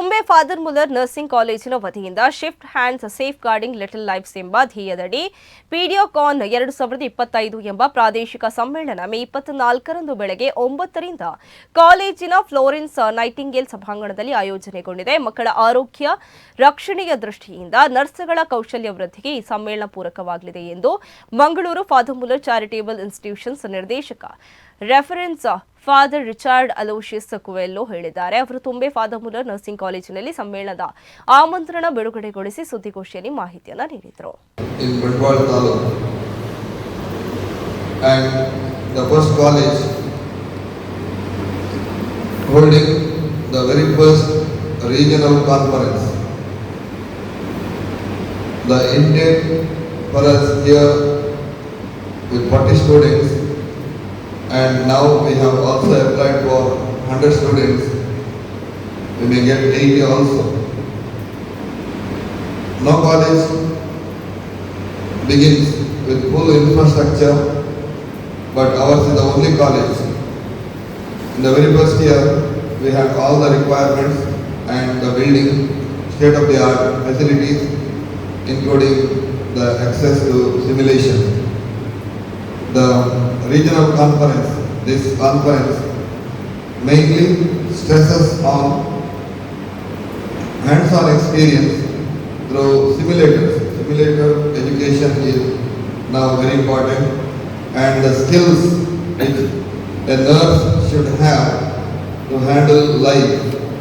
ತುಂಬೆ father Muller nursing ಕಾಲೇಜಿನ ವತಿಯಿಂದ shift hands safeguarding little lives ಎಂಬ ಧ್ಯೇಯದಡಿ ಪಿಡಿಯೋಕಾನ್ ಎರಡು ಸಾವಿರದ ಇಪ್ಪತ್ತೈದು ಎಂಬ ಪ್ರಾದೇಶಿಕ ಸಮ್ಮೇಳನ ಮೇ ಇಪ್ಪತ್ನಾಲ್ಕರಂದು ಬೆಳಗ್ಗೆ ಒಂಬತ್ತರಿಂದ ಕಾಲೇಜಿನ ಫ್ಲೋರೆನ್ಸ್ ನೈಟಿಂಗೇಲ್ ಸಭಾಂಗಣದಲ್ಲಿ ಆಯೋಜನೆಗೊಂಡಿದೆ. ಮಕ್ಕಳ ಆರೋಗ್ಯ ರಕ್ಷಣೆಯ ದೃಷ್ಟಿಯಿಂದ ನರ್ಸ್ಗಳ ಕೌಶಲ್ಯ ವೃದ್ಧಿಗೆ ಈ ಸಮ್ಮೇಳನ ಪೂರಕವಾಗಲಿದೆ ಎಂದು Mangaluru father Muller charitable institutions ನಿರ್ದೇಶಕ ರೆಫರೆನ್ಸ್ ಫಾದರ್ ರಿಚಾರ್ಡ್ ಅಲೋಶಿಯಸ್ ಸಕುವೆಲ್ಲೋ ಹೇಳಿದ್ದಾರೆ. ಅವರು ತುಂಬೆ ಫಾದರ್ ಮುಲರ್ ನರ್ಸಿಂಗ್ ಕಾಲೇಜಿನಲ್ಲಿ ಸಮ್ಮೇಳನದ ಆಮಂತ್ರಣ ಬಿಡುಗಡೆಗೊಳಿಸಿ ಸುದ್ದಿಗೋಷ್ಠಿಯಲ್ಲಿ ಮಾಹಿತಿಯನ್ನು ನೀಡಿದರು. The intent for us here with 40 students and now we have also applied for 100 students. We may get 80 also. No college begins with full infrastructure, but ours is the only college. In the very first year, we had all the requirements and the building, state-of-the-art facilities, including the access to simulation. The regional conference, this conference mainly stresses on hands-on experience through simulators. Simulator education is now very important and the skills which a nurse should have to handle life